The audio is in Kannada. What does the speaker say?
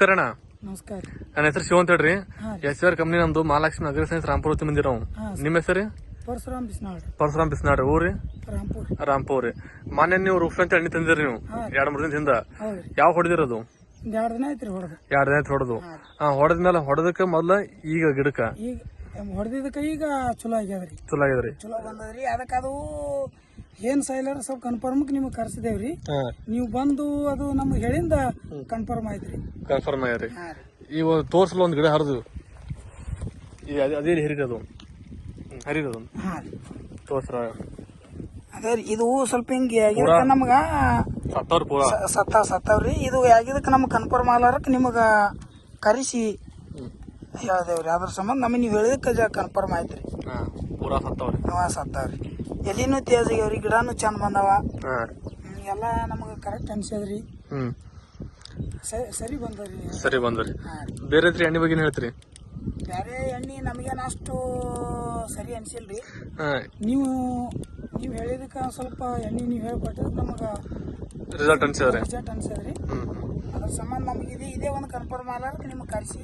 ಕರಣ ನಮಸ್ಕಾರ. ನನ್ನ ಹೆಸರು ಶಿವ ಅಂತ ಹೇಳ್ರಿ. ಎಸ್ ಆರ್ ಕಂಪ್ನಿ ನಮ್ದು ಮಹಾಲಕ್ಷ್ಮಿ ನಗರ ಸೈನ್ಸ್ ರಾಮ್ಪುರ ಹೊತ್ತಿ ಮಂದಿರ ನಿಮ್ಮ ಹೆಸರು? ಪರಶುರಾಮ್ ಬಿಸ್ನಾಳ್ ಪರಶುರಾಮ್ ಬಿಸ್ನಾಡ್ ಊರಿ? ರಾಮ್ಪುರ್. ರಾಂಪುರ್ ರೀ. ಮಾನ್ಯ ನೀವು ರೂಫ್ ಅಂತ ಎಣ್ಣೆ ತಂದಿರಿ ನೀವು. ಎರಡ್ ಮೂರು ದಿನದ ಹಿಂದ. ಹೌದ್ರಿ ಯಾವ ಹೊಡೆದಿರೋದು ಎರಡ್ ದಿನ ಐತ್ರಿ ಹೊಡೆದು. ಎರಡು ದಿನ ಹೊಡೆದು. ಹಾ. ಹೊಡೆದ್ಮೇಲೆ ಹೊಡೆದಕ್ಕೆ ಮೊದ್ಲ ಈಗ ಗಿಡಕ್ಕ? ಈಗ ಹೊಡೆದಿದ್ದಕ್ಕೆ ಈಗ ಚಲೋ ಆಗ್ಯದ್ರಿ. ಚಲೋ ಆಗಿದ್ರಿ ಚಲೋ ಬಂದದ್ರಿ. ಅದಕ್ಕೆ ಅದು ಏನ್ ಸೈಲರ್ ಸ್ವಲ್ಪ ಕನ್ಫರ್ಮ್ ನಿಮ್ಗೆ ಕರ್ಸಿದೇವ್ರಿ. ನೀವು ಬಂದು ಅದು ನಮ್ಗೆ ಹೇಳಿಂದ ಕನ್ಫರ್ಮ್ ಆಯ್ತ್ರಿ. ಕನ್ಫರ್ಮ್ ಆಗ್ಯಾರಿ ಈ ಇವ ತೋರ್ಸಲು ಒಂದು ಗಿಡ ಹರಿದು. ಅದೇ ಅದೇ ಹರಿರೋದು ಹರಿರೋದು ಹಾ ರೀ. ತೋರ್ಸ್ರ. ಅದೇ ರೀ ಇದು ಸ್ವಲ್ಪ ಹಿಂಗೆ ಆಗಿದಕ್ಕೆ ನಮ್ಗೆ ಸತ್ತವ್ರ ಪೂರ? ಸ- ಸತ್ತ ಸತ್ತವ್ರಿ. ಇದು ಆಗಿದಕ್ಕೆ ನಮ್ಗೆ ಕನ್ಫರ್ಮ್ ಆಗ್ಲಾರಕ್ಕೆ ನಿಮಗೆ ಕರೆಸಿ ಹೇಳ್ದೇವ್ರಿ. ಅದ್ರ ಸಂಬಂಧ ನಮಗೆ ನೀವು ಹೇಳಿದಕ್ಕೆ ಜ ಕನ್ಫರ್ಮ್ ಆಯ್ತ್ರಿ ಹಾ ಪೂರಾ ಸತ್ತವ್ರಿ. ಹಾಂ ಸತ್ತಾವ್ರಿ. ಎಲ್ಲಿನೂ ತೇಜ್ ಆಗ್ಯಾವ್ರಿ ಗಿಡನೂ ಚಂದ ಬಂದವ. ಹಾ. ಹ್ಮ್, ಎಲ್ಲ ನಮಗೆ ಕರೆಕ್ಟ್ ಅನ್ಸದ್ರಿ ಹ್ಞೂ ಸರಿ ಸರಿ ಬಂದವ್ರಿ ಸರಿ ಬಂದ್ರಿ ಹಾಂ. ರೀ ಬೇರೆ ಎಣ್ಣೆ ಬಗ್ಗೆ ಹೇಳ್ತೀರಿ? ಬೇರೆ ಎಣ್ಣೆ ನಮಗೇನು ಅಷ್ಟು ಸರಿ ಅನ್ಸಿಲ್ರಿ. ಹಾ. ನೀವು ನೀವು ಹೇಳಿದಕ್ಕೆ ಸ್ವಲ್ಪ ಎಣ್ಣೆ ನೀವು ಹೇಳ್ಕೊಟ್ಟಿದ್ರೆ ನಮಗೆ ರಿಸಲ್ಟ್ ಅನ್ಸಿದ್ರಿ ರಿಸಲ್ಟ್ ಅನ್ಸದ್ರಿ ಅದ್ರ ಸಂಬಂಧ ನಮಗೆ ಇದೇ ಇದೇ ಒಂದು ಕನ್ಫರ್ಮ್ ಆಗ್ಲಾರ್ದು ನಿಮ್ಗೆ ಕರೆಸಿ